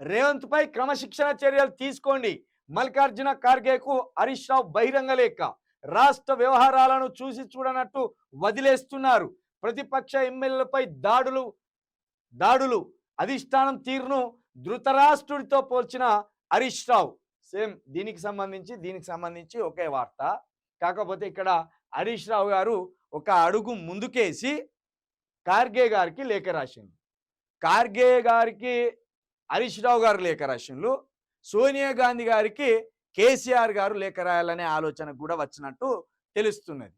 రేవంత్ పై క్రమశిక్షణ చర్యలు తీసుకోండి. మల్లికార్జున ఖార్గేకు హరీష్ రావు బహిరంగ లేఖ. రాష్ట్ర వ్యవహారాలను చూసి చూడనట్టు వదిలేస్తున్నారు. ప్రతిపక్ష ఎమ్మెల్యేలపై దాడులు దాడులు అధిష్టానం తీరును ధృతరాష్ట్రుడితో పోల్చిన హరీష్ రావు. సేమ్ దీనికి సంబంధించి దీనికి సంబంధించి ఒకే వార్త. కాకపోతే ఇక్కడ హరీష్ రావు గారు ఒక అడుగు ముందుకేసి కార్గే గారికి లేఖ రాసింది కార్గే గారికి హరీష్ రావు గారు లేఖ రాసిండ్రు సోనియా గాంధీ గారికి కేసీఆర్ గారు లేఖ రాయాలనే ఆలోచన కూడా వచ్చినట్టు తెలుస్తున్నది.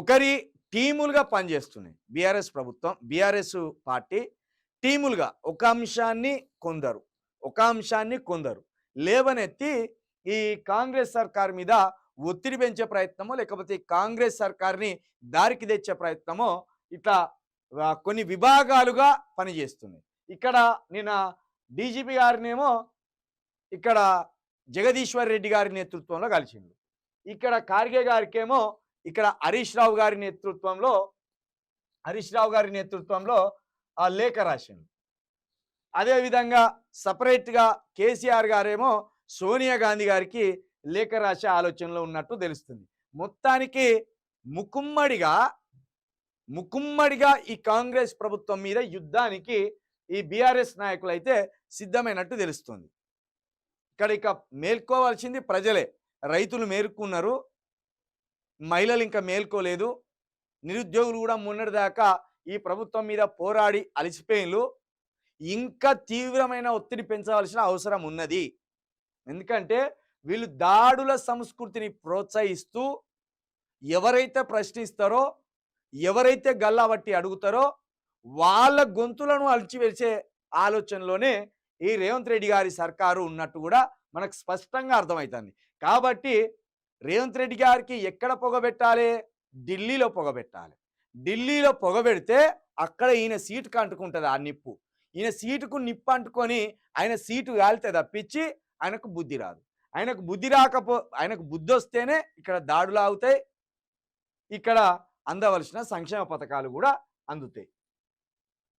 ఒకరి టీములుగా పనిచేస్తున్నాయి. బీఆర్ఎస్ ప్రభుత్వం బీఆర్ఎస్ పార్టీ టీములుగా ఒక అంశాన్ని కొందరు ఒక అంశాన్ని కొందరు లేవనెత్తి ఈ కాంగ్రెస్ సర్కార్ మీద ఒత్తిడి పెంచే ప్రయత్నమో లేకపోతే కాంగ్రెస్ సర్కార్ని దారికి తెచ్చే ప్రయత్నమో ఇట్లా కొన్ని విభాగాలుగా పనిచేస్తున్నాయి. ఇక్కడ నిన్న డీజీపీ గారినేమో ఇక్కడ జగదీశ్వర్ రెడ్డి గారి నేతృత్వంలో కలిసిండు. ఇక్కడ ఖార్గే గారికేమో ఇక్కడ హరీష్ రావు గారి నేతృత్వంలో హరీష్ రావు గారి నేతృత్వంలో ఆ లేఖ రాసిండు. అదేవిధంగా సపరేట్గా కేసీఆర్ గారేమో సోనియా గాంధీ గారికి లేఖ రాసే ఆలోచనలో ఉన్నట్టు తెలుస్తుంది. మొత్తానికి ముకుమ్మడిగా ముకుమ్మడిగా ఈ కాంగ్రెస్ ప్రభుత్వం మీద యుద్ధానికి ఈ బీఆర్ఎస్ నాయకులు అయితే సిద్ధమైనట్టు తెలుస్తుంది. ఇక్కడ ఇక మేల్కోవాల్సింది ప్రజలే. రైతులు మేలుకున్నారు. మహిళలు ఇంకా మేల్కోలేదు. నిరుద్యోగులు కూడా మొన్నటిదాకా ఈ ప్రభుత్వం మీద పోరాడి అలసిపోయిన్లు. ఇంకా తీవ్రమైన ఒత్తిడి పెంచవలసిన అవసరం ఉన్నది. ఎందుకంటే వీళ్ళు దాడుల సంస్కృతిని ప్రోత్సహిస్తూ ఎవరైతే ప్రశ్నిస్తారో ఎవరైతే గల్లాబట్టి అడుగుతారో వాళ్ళ గొంతులను అలిచివేసే ఆలోచనలోనే ఈ రేవంత్ రెడ్డి గారి సర్కారు ఉన్నట్టు కూడా మనకు స్పష్టంగా అర్థమవుతుంది కాబట్టి రేవంత్ రెడ్డి గారికి ఎక్కడ పొగబెట్టాలి ఢిల్లీలో పొగబెట్టాలి ఢిల్లీలో పొగబెడితే అక్కడ ఈయన సీటుకు అంటుకుంటుంది ఆ నిప్పు. ఈయన సీటుకు నిప్పు అంటుకొని ఆయన సీటు కాలితే తప్పించి ఆయనకు బుద్ధి రాదు. ఆయనకు బుద్ధి రాకపో ఆయనకు బుద్ధి వస్తేనే ఇక్కడ దాడులు ఆగుతాయి. ఇక్కడ అందవలసిన సంక్షేమ పథకాలు కూడా అందుతాయి.